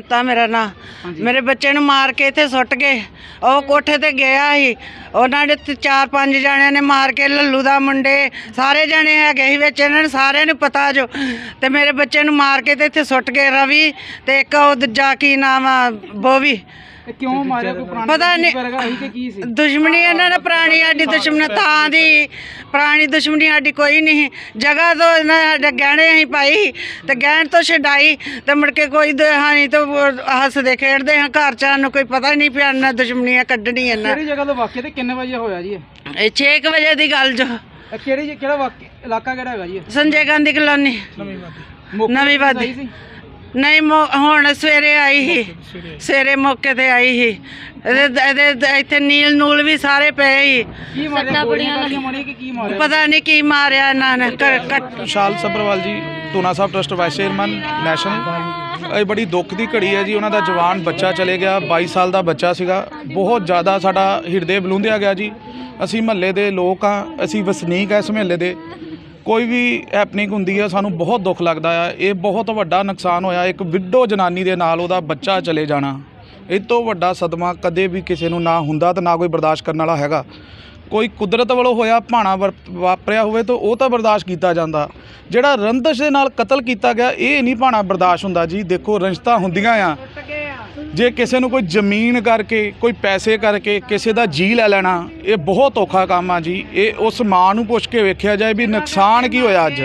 ਗੁਪਤਾ ਮੇਰਾ ਨਾਂ। ਮੇਰੇ ਬੱਚੇ ਨੂੰ ਮਾਰ ਕੇ ਇੱਥੇ ਸੁੱਟ ਗਏ। ਉਹ ਕੋਠੇ ਤੇ ਗਿਆ ਸੀ। ਉਹਨਾਂ ਤੇ ਚਾਰ ਪੰਜ ਜਣਿਆਂ ਨੇ ਮਾਰ ਕੇ ਲੱਲੂ ਦਾ ਮੁੰਡੇ ਸਾਰੇ ਜਣੇ ਹੈਗੇ ਸੀ ਵਿੱਚ। ਇਹਨਾਂ ਨੂੰ ਸਾਰਿਆਂ ਨੂੰ ਪਤਾ ਜੋ। ਤੇ ਮੇਰੇ ਬੱਚੇ ਨੂੰ ਮਾਰ ਕੇ ਤੇ ਇੱਥੇ ਸੁੱਟ ਗਏ ਰਵੀ ਤੇ ਇੱਕ ਉਹ ਦੂਜਾ ਕੀ ਨਾਮ ਆ ਬੋਵੀ। ਕਿਉਂ ਮਾਰਿਆ? ਕੋਈ ਪੁਰਾਣੀ ਪਤਾ ਨਹੀਂ। ਵਰਗਾ ਸੀ ਕਿ ਕੀ ਸੀ? ਦੁਸ਼ਮਣੀ ਇਹਨਾਂ ਨਾਲ ਪੁਰਾਣੀ ਸਾਡੀ ਦੁਸ਼ਮਣੀ ਤਾਂ ਦੀ ਪੁਰਾਣੀ ਦੁਸ਼ਮਣੀ ਸਾਡੀ ਕੋਈ ਨਹੀਂ। ਜਗ੍ਹਾ ਤੋਂ ਇਹਨਾਂ ਸਾਡੇ ਗਹਿਣੇ ਅਸੀਂ ਪਾਈ ਤੇ ਗਹਿਣ ਤੋਂ ਛਡਾਈ ਤੇ ਮੁੜ ਕੇ ਕੋਈ ਦ- ਹਾਨੀ ਤੋਂ ਹੱਸਦੇ ਖੇਡਦੇ ਹਾਂ ਘਰ ਚ ਸਾਨੂੰ ਕੋਈ ਪਤਾ ਨਹੀਂ ਪਿਆ ਇਹਨਾਂ ਦੁਸ਼ਮਣੀਆਂ ਕੱਢਣੀ ਇਹਨਾਂ। ਕਿਹੜੀ ਜਗ੍ਹਾ ਤੋਂ ਵਾਕਿਆ ਤੇ ਕਿੰਨੇ ਵਜੇ ਹੋਇਆ ਜੀ ਇਹ? ਇਹ 6 ਵਜੇ ਦੀ ਗੱਲ ਜੋ। ਇਹ ਕਿਹੜੀ ਜ- ਕਿਹੜਾ ਵਾਕਿਆ ਇਲਾਕਾ ਕਿਹੜਾ ਹੈਗਾ ਜੀ ਇਹ? ਸੰਜੇ ਗਾਂਧੀ ਕਲੋਨੀ। ਨਵੀਂ ਵਾਦੀ। ਸਹੀ ਸੀ? ਨਹੀਂ ਮੌ- ਹੁਣ ਸਵੇਰੇ ਆਈ ਸੀ। ਸਵੇਰੇ ਮੌਕੇ ਤੇ ਆਈ ਸੀ। ਇਹਦੇ ਇਹਦੇ ਇੱਥੇ ਨੀਲ ਨੂਲ ਵੀ ਸਾਰੇ ਪਏ ਸੀ। ਕੀ ਮਾਰਿਆ ਗੋਲੀਆਂ ਕਾਲੀਆਂ ਮਾਰੀਆਂ ਕਿ ਕੀ ਮਾਰਿਆ? ਪਤਾ ਨਹੀਂ ਕੀ ਮਾਰਿਆ ਇਹਨਾਂ ਨੇ। ਕਰ- ਕੱਟ Vishal Sabharwal ji Tuna Sahib trust vice chairman national. ਇਹ ਬੜੀ ਦੁੱਖ ਦੀ ਘੜੀ ਹੈ ਜੀ। ਉਹਨਾਂ ਦਾ ਜਵਾਨ ਬੱਚਾ ਚਲੇ ਗਿਆ। 22 ਸਾਲ ਦਾ ਬੱਚਾ ਸੀਗਾ। ਬਹੁਤ ਜ਼ਿਆਦਾ ਸਾਡਾ ਹਿਰਦੇ ਬਲੂੰਦਿਆ ਗਿਆ ਜੀ। ਅਸੀਂ ਮਹੱਲੇ ਦੇ ਲੋਕ ਆ ਅਸੀਂ ਵਸਨੀਕ ਆ ਇਸ ਮਹੱਲੇ ਦੇ। ਕੋਈ ਵੀ ਹੈਪਨਿੰਗ ਹੁੰਦੀ ਹੈ ਸਾਨੂੰ ਬਹੁਤ ਦੁੱਖ ਲੱਗਦਾ ਆ। ਇਹ ਬਹੁਤ ਵੱਡਾ ਨੁਕਸਾਨ ਹੋਇਆ। ਇੱਕ ਵਿਡੋ ਜਨਾਨੀ ਦੇ ਨਾਲ ਉਹਦਾ ਬੱਚਾ ਚਲੇ ਜਾਣਾ। ਇਹ ਤੋਂ ਵੱਡਾ ਸਦਮਾ ਕਦੇ ਵੀ ਕਿਸੇ ਨੂੰ ਨਾ ਹੁੰਦਾ ਤੇ ਨਾ ਕੋਈ ਬਰਦਾਸ਼ਤ ਕਰਨ ਵਾਲਾ ਹੈਗਾ। ਕੋਈ ਕੁਦਰਤ ਵੱਲੋਂ ਹੋਇਆ, ਭਾਣਾ ਵਰ- ਵਾਪਰਿਆ ਹੋਵੇ ਤਾਂ ਉਹ ਤਾਂ ਬਰਦਾਸ਼ਤ ਕੀਤਾ ਜਾਂਦਾ। ਜਿਹੜਾ ਰੰਦਸ਼ ਦੇ ਨਾਲ ਕਤਲ ਕੀਤਾ ਗਿਆ, ਇਹ ਨਹੀਂ ਭਾਣਾ ਬਰਦਾਸ਼ਤ ਹੁੰਦਾ ਜੀ। ਦੇਖੋ ਰੰਜਤਾ ਹੁੰਦੀਆਂ ਆ। ਜੇ ਕਿਸੇ ਨੂੰ ਕੋਈ ਜ਼ਮੀਨ ਕਰਕੇ, ਕੋਈ ਪੈਸੇ ਕਰਕੇ ਕਿਸੇ ਦਾ ਜੀ ਲੈ ਲੈਣਾ, ਇਹ ਬਹੁਤ ਔਖਾ ਕੰਮ ਆ ਜੀ। ਇਹ ਉਸ ਮਾਂ ਨੂੰ ਪੁੱਛ ਕੇ ਵੇਖਿਆ ਜਾਏ ਵੀ ਨੁਕਸਾਨ ਕੀ ਹੋਇਆ ਅੱਜ।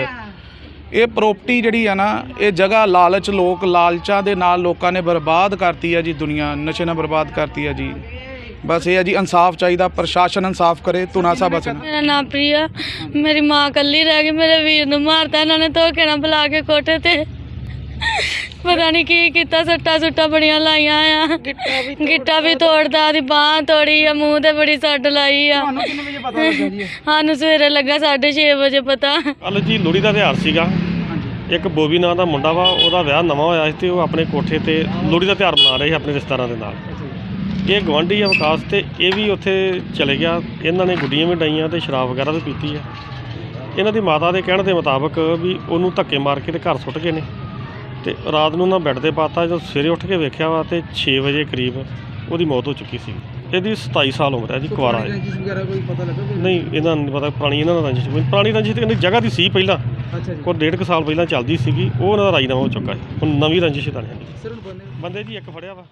ਇਹ ਪ੍ਰਾਪਰਟੀ ਜਿਹੜੀ ਆ ਨਾ, ਇਹ ਜਗ੍ਹਾ ਲਾਲਚ ਲੋਕ ਲਾਲਚਾਂ ਦੇ ਨਾਲ ਲੋਕਾਂ ਨੇ ਬਰਬਾਦ ਕਰਤੀ ਆ ਜੀ ਦੁਨੀਆ, ਨਸ਼ੇ ਨਾਲ ਬਰਬਾਦ ਕਰਤੀ ਆ ਜੀ। ਬਸ ਇਹ ਆ ਜੀ, ਇਨਸਾਫ ਚਾਹੀਦਾ, ਪ੍ਰਸ਼ਾਸਨ ਇਨਸਾਫ ਕਰੇ ਤੁਨਾ ਸਾਹਿਬ ਬਸਣਾ ਮੇਰਾ ਨਾਮ ਪ੍ਰਿਆ, ਮੇਰੀ ਮਾਂ ਇਕੱਲੀ ਰਹਿ ਗਈ, ਮੇਰੇ ਵੀਰ ਨੂੰ ਮਾਰਤਾ, ਇਹਨਾਂ ਨੇ ਧੋਕੇ ਨਾਲ ਬੁਲਾ ਕੇ ਕੋਠੇ ਤੇ। ਪਤਾ ਨਹੀਂ ਕੀ ਕੀਤਾ ਸੱਟਾਂ ਸੁੱਟਾਂ ਬੜੀਆਂ ਲਾਈਆਂ ਆ। ਗਿੱਟਾ ਵੀ ਤੋੜਦਾ ਦੀ ਬਾਹ ਤੋੜੀ ਆ ਮੂੰਹ ਤੇ ਬੜੀ ਸੱਟ ਲਾਈ ਆ। ਤੁਹਾਨੂੰ ਕਿੰਨੇ ਵਜੇ ਪਤਾ ਲੱਗਾ ਜੀ? ਸਾਨੂੰ ਸਵੇਰੇ ਲੱਗਾ 6:30 ਵਜੇ ਪਤਾ। ਕੱਲ ਜੀ ਲੋਹੜੀ ਦਾ ਤਿਉਹਾਰ ਸੀਗਾ। ਹਾਂਜੀ। ਇੱਕ ਬੋਬੀ ਨਾਂ ਦਾ ਮੁੰਡਾ ਵਾ ਉਹਦਾ ਵਿਆਹ ਨਵਾਂ ਹੋਇਆ ਸੀ ਤੇ ਉਹ ਆਪਣੇ ਕੋਠੇ ਤੇ ਲੋਹੜੀ ਦਾ ਤਿਉਹਾਰ ਮਨਾ ਰਹੇ ਸੀ ਆਪਣੇ ਰਿਸ਼ਤੇਦਾਰਾਂ ਦੇ ਨਾਲ। ਇਹ ਗਵਾਂਢੀ ਆ ਵਿਕਾਸ ਤੇ ਇਹ ਵੀ ਉੱਥੇ ਚਲੇ ਗਿਆ। ਇਹਨਾਂ ਨੇ ਗੁੱਡੀਆਂ ਵੀ ਡਾਈਆਂ ਤੇ ਸ਼ਰਾਬ ਵਗੈਰਾ ਵੀ ਪੀਤੀ ਆ। ਇਹਨਾਂ ਦੀ ਮਾਤਾ ਦੇ ਕਹਿਣ ਦੇ ਮੁਤਾਬਕ ਵੀ ਉਹਨੂੰ ਧੱਕੇ ਮਾਰ ਕੇ ਤੇ ਘਰ ਸੁੱਟ ਗਏ ਨੇ। ਤੇ ਰਾਤ ਨੂੰ ਨਾ ਬੈੱਡ ਤੇ ਪਾਤਾ ਜਦੋਂ ਸਵੇਰੇ ਉੱਠ ਕੇ ਵੇਖਿਆ ਵਾ ਤੇ 6 ਵਜੇ ਕਰੀਬ ਉਹਦੀ ਮੌਤ ਹੋ ਚੁੱਕੀ ਸੀ। ਇਹਦੀ 27 ਸਾਲ ਉਮਰ ਹੈ ਜੀ ਕੁਆਰਾ ਹੈ। ਰੰਜਿਸ਼ ਵਗੈਰਾ ਕੋਈ ਪਤਾ ਲੱਗਾ ਕੋਈ? ਨਹੀਂ ਇਹਨਾਂ ਨੂੰ ਨਹੀਂ ਪਤਾ ਪੁਰਾਣੀ ਇਹਨਾਂ ਦਾ ਰੰਜਿਸ਼ ਪੁਰਾਣੀ ਰੰਜਿਸ਼ ਤੇ ਕਹਿੰਦੀ ਜਗ੍ਹਾ ਦੀ ਸੀ ਪਹਿਲਾਂ। ਅੱਛਾ ਜੀ। ਕੋਈ ਡੇਢ ਕੁ ਸਾਲ ਪਹਿਲਾਂ ਚੱਲਦੀ ਸੀਗੀ ਉਹ ਉਹਨਾਂ ਦਾ ਰਾਜੀਨਾਮਾ ਹੋ ਚੁੱਕਾ ਹੈ। ਹੁਣ ਨਵੀਂ ਰੰਜਿਸ਼ ਤਾਂ ਨਹੀਂ। ਸਿਰ ਬੰਨੇ ਬੰਦੇ ਜੀ ਇੱਕ ਫੜਿਆ ਵਾ।